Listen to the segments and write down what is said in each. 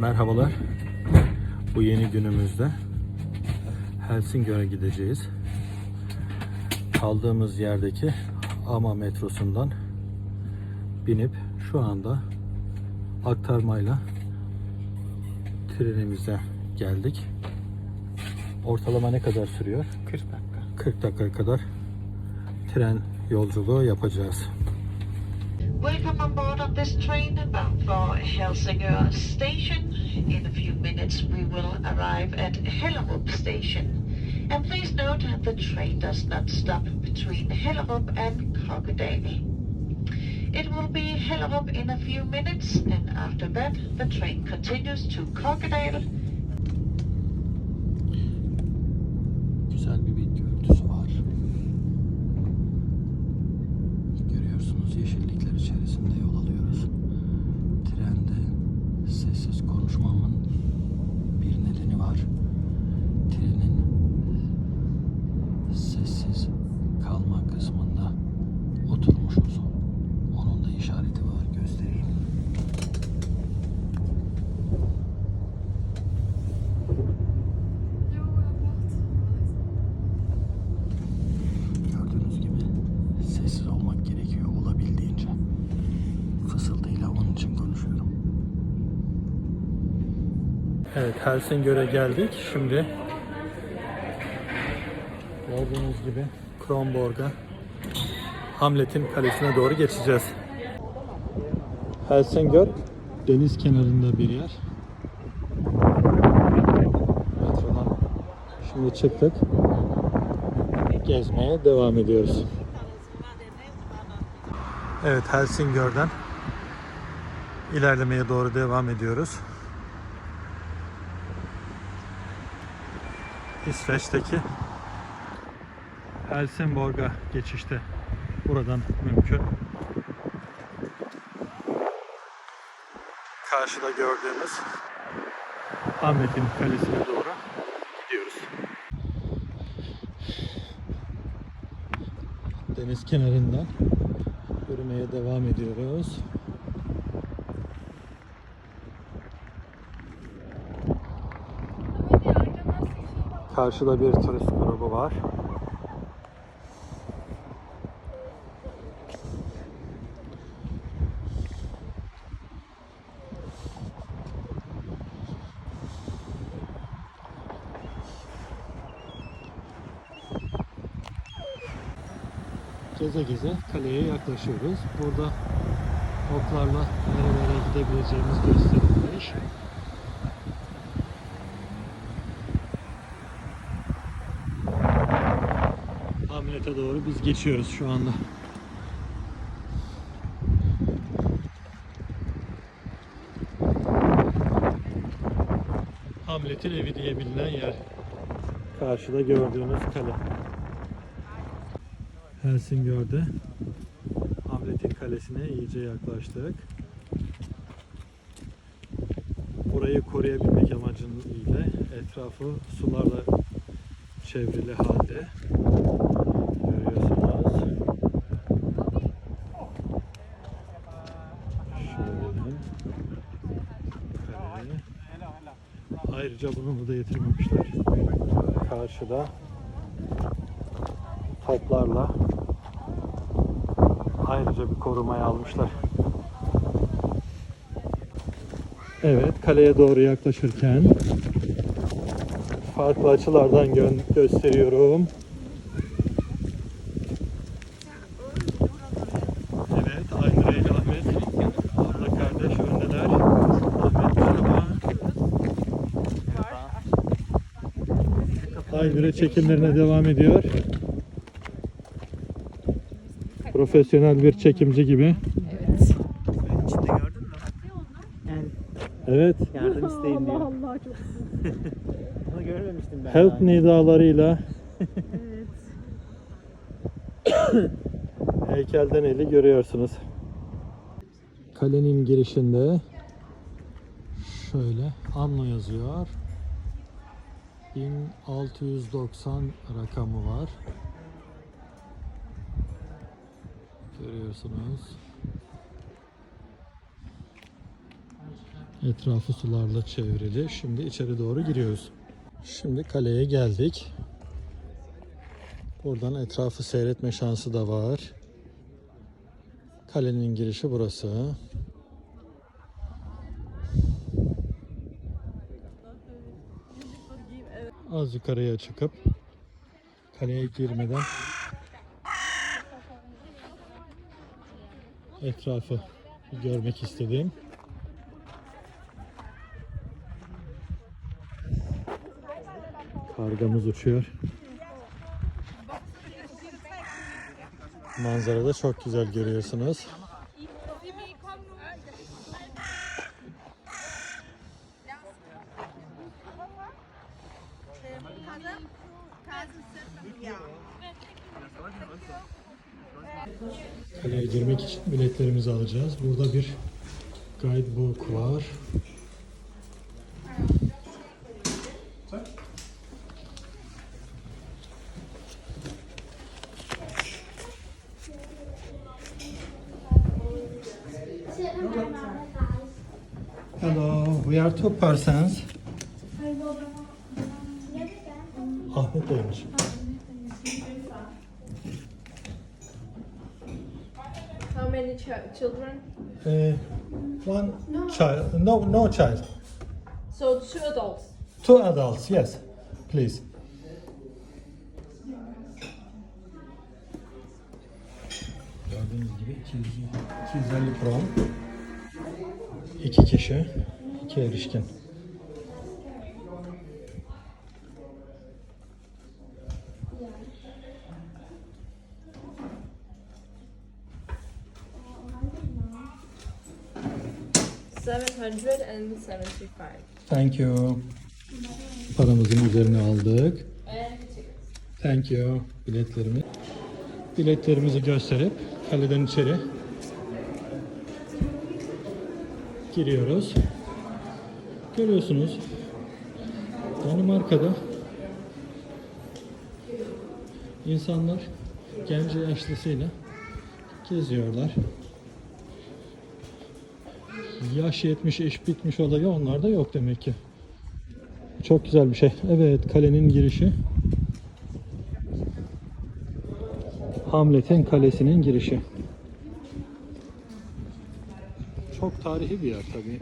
Merhabalar. Bu yeni günümüzde Helsingör'e gideceğiz. Kaldığımız yerdeki Ama metrosundan binip şu anda aktarmayla trenimize geldik. Ortalama ne kadar sürüyor? 40 dakika. 40 dakika kadar tren yolculuğu yapacağız. Welcome on board of this train bound for Helsingør Station. In a few minutes we will arrive at Hellerup Station. And please note that the train does not stop between Hellerup and Kokkedal. It will be Hellerup in a few minutes and after that the train continues to Kokkedal Evet Helsingör'e geldik. Şimdi gördüğünüz gibi Kronborg'a Hamlet'in kalesine doğru geçeceğiz. Helsingör deniz kenarında bir yer. Metrodan şimdi çıktık gezmeye devam ediyoruz. Evet Helsingör'den ilerlemeye doğru devam ediyoruz. İsveç'teki Helsingborg'a geçişte buradan mümkün. Karşıda gördüğümüz Ahmet'in kalesine doğru gidiyoruz. Deniz kenarından yürümeye devam ediyoruz. Karşıda bir turist grubu var. Geze geze kaleye yaklaşıyoruz. Burada oklarla nerelere gidebileceğimiz gösterilmiş. Hamlet'e doğru biz geçiyoruz şu anda. Hamlet'in evi diye bilinen yer. Karşıda gördüğünüz kale. Helsingör'de Hamlet'in kalesine iyice yaklaştık. Burayı koruyabilmek amacıyla etrafı sularla çevrili halde görüyorsunuz. Şöyle kale. Ayrıca bunu da getirmemişler. Karşıda toplarla ayrıca bir korumaya almışlar. Evet, kaleye doğru yaklaşırken farklı açılardan gö- gösteriyorum. Aynur'e çekimlerine devam ediyor. Profesyonel bir çekimci gibi. İçinde gördün mü? Yani Evet, yardım isteyeyim diyor. Allah çok Bunu görmemiştim ben. help daha önce. nidalarıyla evet. heykelden eli görüyorsunuz. Kalenin girişinde şöyle anno yazıyor. 1690 rakamı var. Görüyorsunuz. Etrafı sularla çevrili. Şimdi içeri doğru giriyoruz. Şimdi kaleye geldik. Buradan etrafı seyretme şansı da var. Kalenin girişi burası. Az yukarıya çıkıp kaleye girmeden etrafı görmek istedim. Kargamız uçuyor. Manzara da çok güzel görüyorsunuz. Kaleye girmek biletlerimizi alacağız. Burada bir guidebook var. Hello, we are two persons. No, no child. So two adults. Two adults, yes, please. Gördüğünüz gibi 200, 250 kron. İki kişi, iki erişkin. Seven hundred and seventy-five. Thank you. Paramızın üzerine aldık. Thank you. Biletlerimi. Biletlerimizi gösterip kaleden içeri giriyoruz. Görüyorsunuz. Danimarka'da insanlar genci yaşlısıyla geziyorlar. Yaş yetmiş, iş bitmiş olayı onlarda yok demek ki. Çok güzel bir şey. Evet, kalenin girişi. Hamlet'in kalesinin girişi. Çok tarihi bir yer tabii.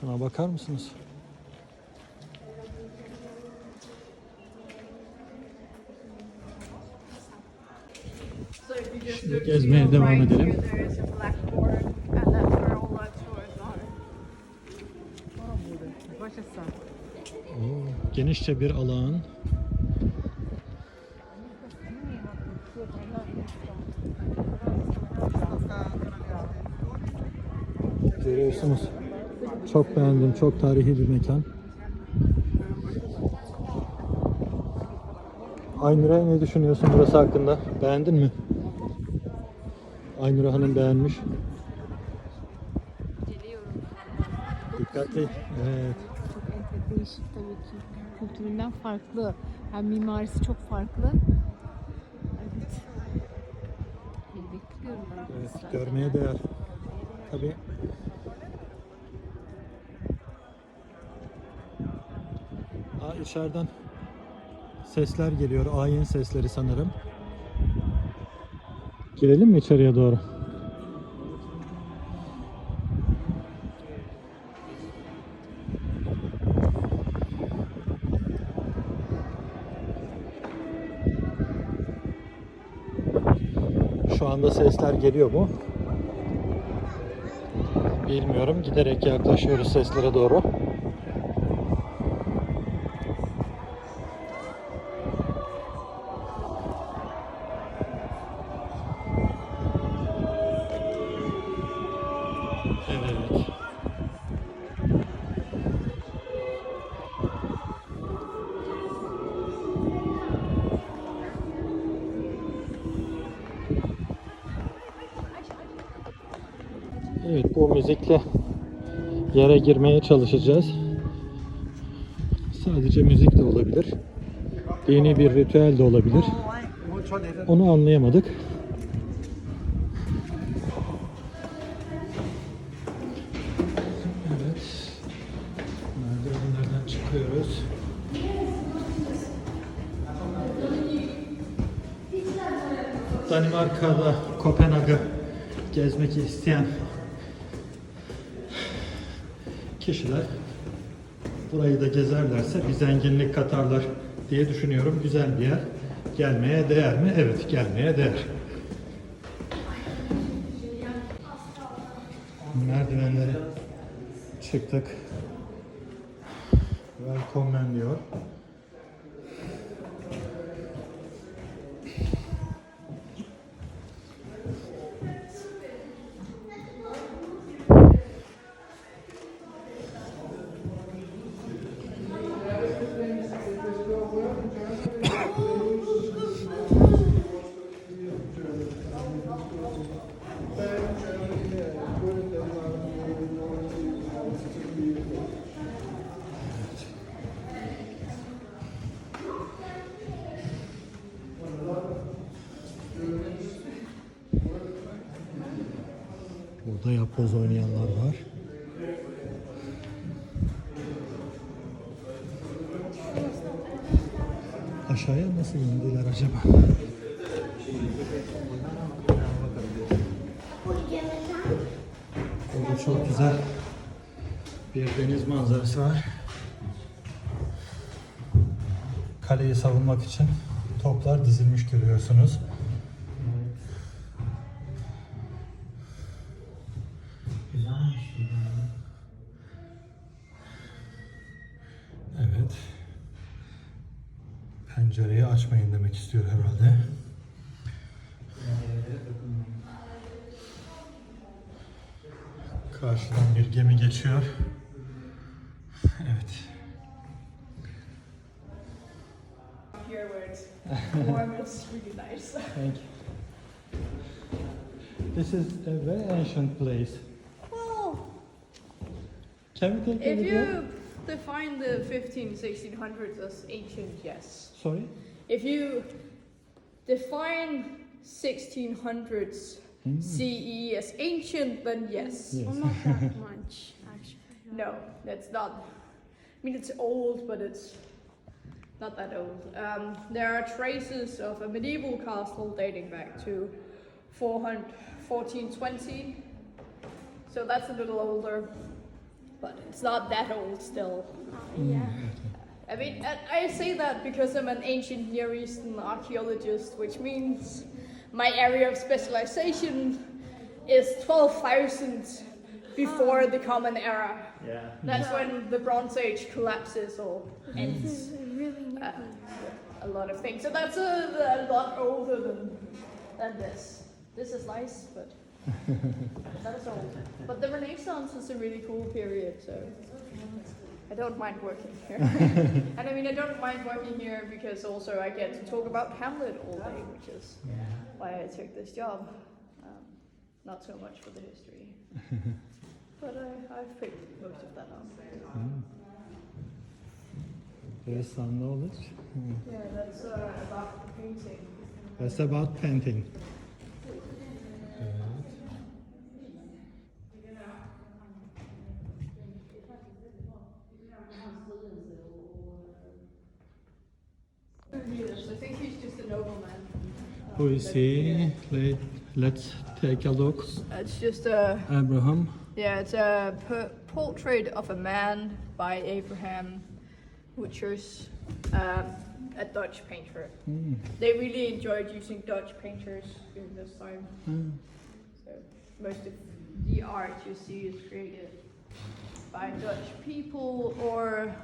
Şuna bakar mısınız? So if you just Şimdi look to gezmeye your devam right edelim. here, there is a blackboard, and that's where all the tours are. Oo, genişçe bir alan. Görüyorsunuz. Çok beğendim. Çok tarihi bir mekan. Aynur'a ne düşünüyorsun burası hakkında? Beğendin mi? Aynur Hanım beğenmiş. Dikkatli. Evet. Çok ente- değişik tabii ki. Kültüründen farklı. Hem mimarisi çok farklı. Evet. Bekliyorum. Evet, görmeye değer. Tabii. Aa, içeriden sesler geliyor. Ayin sesleri sanırım. Girelim mi içeriye doğru? Şu anda sesler geliyor mu? Bilmiyorum. Giderek yaklaşıyoruz seslere doğru. Evet bu müzikle yere girmeye çalışacağız. Sadece müzik de olabilir. Dini bir ritüel de olabilir. Onu anlayamadık. Burayı da gezerlerse bir zenginlik katarlar diye düşünüyorum. Güzel bir yer. Gelmeye değer mi? Evet, gelmeye değer. Merdivenlere çıktık. Welcome diyor. Burada oynayanlar var. Aşağıya nasıl indiler acaba? Burada çok güzel bir deniz manzarası var. Kaleyi savunmak için toplar dizilmiş görüyorsunuz. Pencereyi açmayın demek istiyor herhalde. Karşıdan bir gemi geçiyor. Evet. Here where it's warm, it's really nice. Thank you. This is a very ancient place. Well, Can we take a video? You define the 15, 1600s as ancient, yes. Sorry? If you define 1600s CE as ancient, then yes. Yes. Well, not that much, actually. No, that's not. I mean, it's old, but it's not that old. Um, there are traces of a medieval castle dating back to 400, 1420. So that's a little older, but it's not that old still. Hmm. Yeah. I mean, I I say that because I'm an ancient Near Eastern archaeologist, which means my area of specialization is 12,000 before the Common Era. Yeah. That's when the Bronze Age collapses or ends. really. Uh, a lot of things. So that's a, a lot older than than this. This is nice, but that is old. But the Renaissance is a really cool period, so I don't mind working here. and I mean, I don't mind working here because also I get to talk about Hamlet all day, which is why I took this job. Um, not so much for the history, but I, I've picked most of that up. There's some knowledge. Yeah, that's uh, about painting. That's about painting. Who is he? Let, let's take a look. It's just a Abraham. yeah, it's a portrait of a man by Abraham Butchers, um, a Dutch painter. Hmm. They really enjoyed using Dutch painters during this time. Hmm. So most of the art you see is created by Dutch people or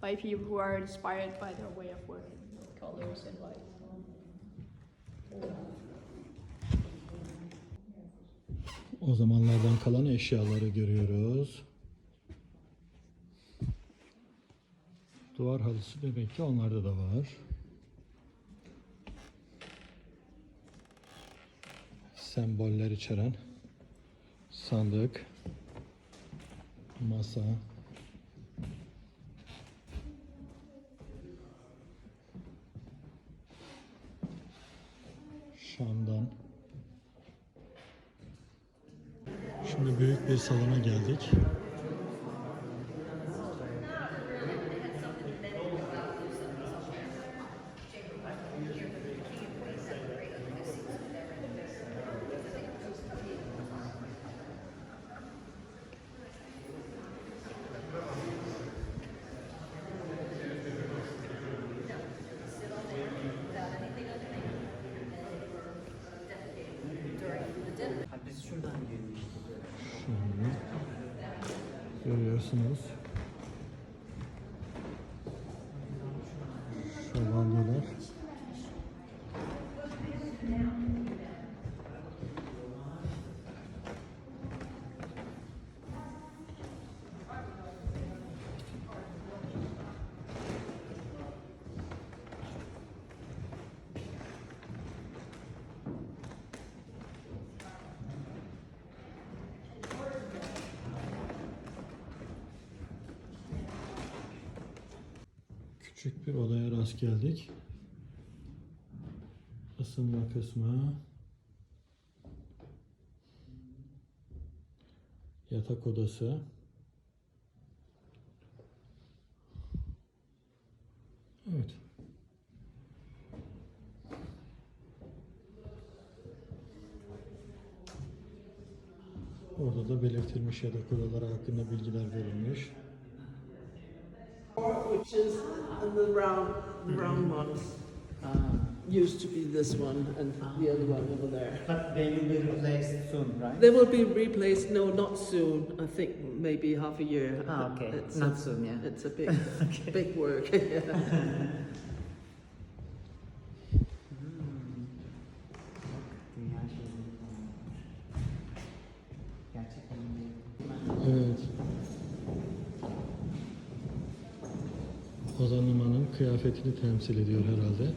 by people who are inspired by their way of working colors and light. O zamanlardan kalan eşyaları görüyoruz. Duvar halısı demek ki onlarda da var. Semboller içeren sandık, masa, Şam'dan. Şimdi büyük bir salona geldik. Ha, biz şuradan girmiştik. Şöyle görüyorsunuz. Şövalyeler. Küçük bir odaya rast geldik. Isınma kısmı. Yatak odası. Evet. Orada da belirtilmiş yatak odaları hakkında bilgiler verilmiş. And the round the round ones used to be this one and the other one over there. But they will be replaced soon, right? They will be replaced. No, not soon. I think maybe half a year. Ah, okay. It's Not a, soon, yeah. It's a big, big work. Ozan Numan'ın kıyafetini temsil ediyor herhalde.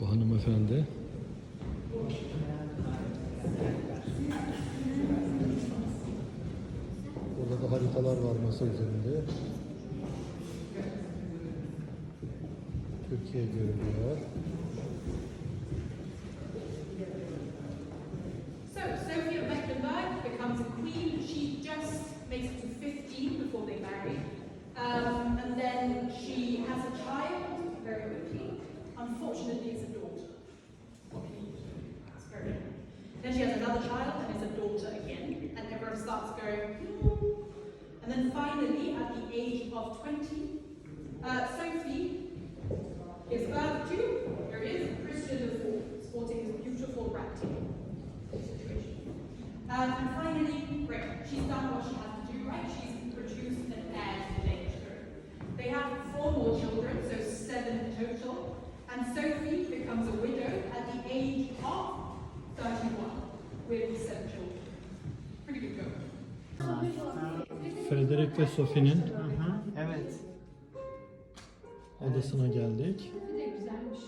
Bu hanımefendi. Burada da haritalar var masa üzerinde. Türkiye görülüyor. Quickly. Unfortunately, it's a daughter. Then she has another child, and it's a daughter again. And everyone starts going. And then finally, at the age of 20, uh, Sophie Hı, evet. odasına geldik. Güzelmiş.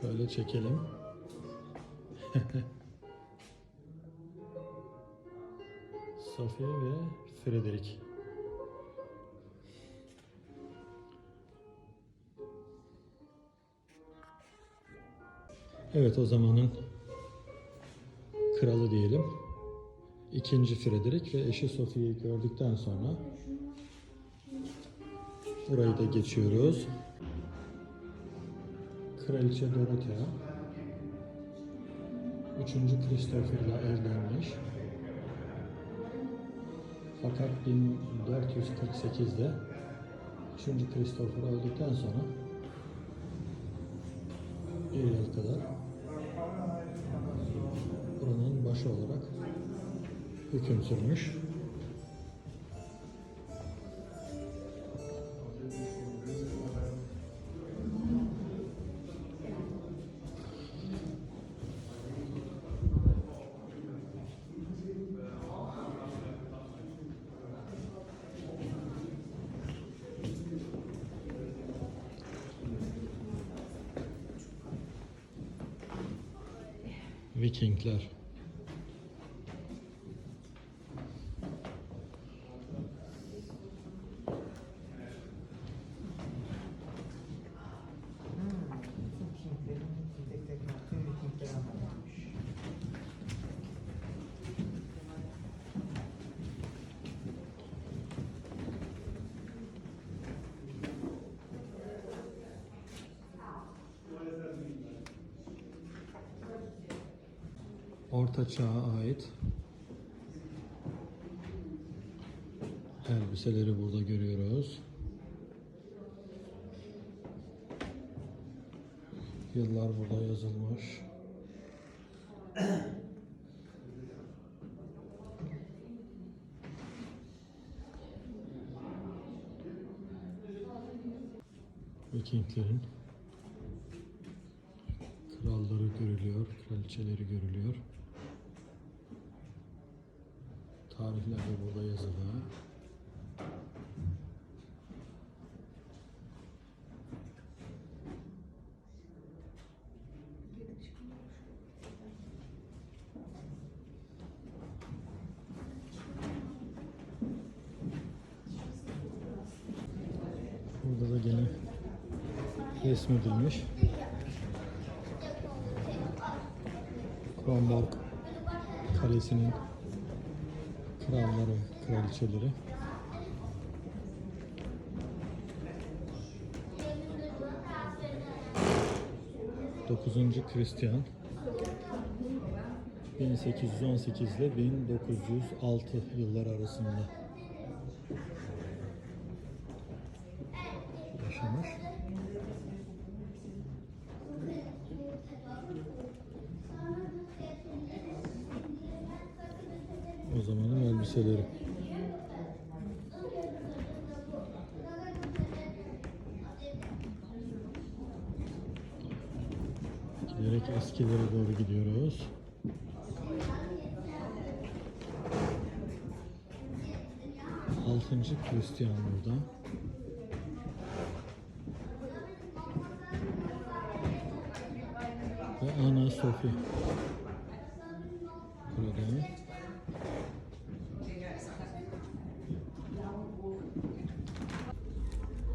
Şöyle çekelim. Sophie ve Frederick. Evet o zamanın kralı diyelim. İkinci Frederick ve eşi Sophie'yi gördükten sonra burayı da geçiyoruz. Kraliçe Dorothea 3. Christopher'la evlenmiş. Fakat 1448'de 3. Christopher öldükten sonra bir yıl kadar buranın başı olarak hüküm sürmüş. Vikingler. Orta Çağ'a ait elbiseleri burada görüyoruz. Yıllar burada yazılmış. Vikinglerin kralları görülüyor, kraliçeleri görülüyor. Tarihler de burada yazılı. Burada da gene resmedilmiş. Kronborg Kalesi'nin kralları, kraliçeleri. Dokuzuncu Christian 1818 ile 1906 yıllar arasında yaşamış. O elbiseleri. Giderek eskilere doğru gidiyoruz. Altıncı Hristiyan burada. Ve Ana Sofi. Burada.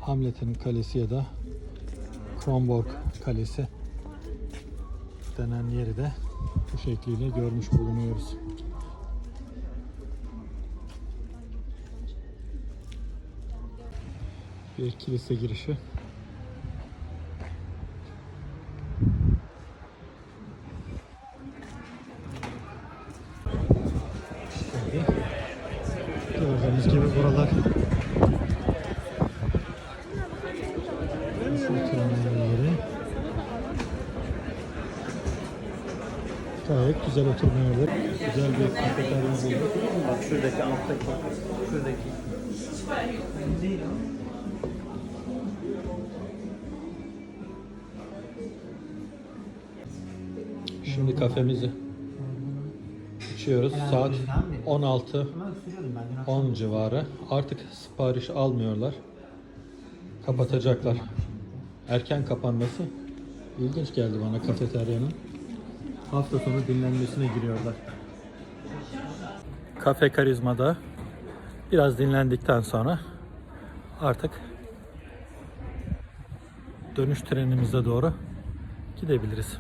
Hamlet'in kalesi ya da Kronborg Kalesi denen yeri de bu şekliyle görmüş bulunuyoruz. Bir kilise girişi. Şimdi gördüğünüz gibi buralar oturma yeri. Gayet güzel oturma yerleri. Güzel bir kafeterya bulduk. Bak şuradaki alttaki. Şuradaki. Şimdi kafemizi içiyoruz. Saat 16 Ama sürüyordum ben dün akşam. 10 civarı. Artık sipariş almıyorlar. Kapatacaklar. Erken kapanması ilginç geldi bana kafeteryanın. Hafta sonu dinlenmesine giriyorlar. Kafe Karizma'da biraz dinlendikten sonra artık dönüş trenimize doğru gidebiliriz.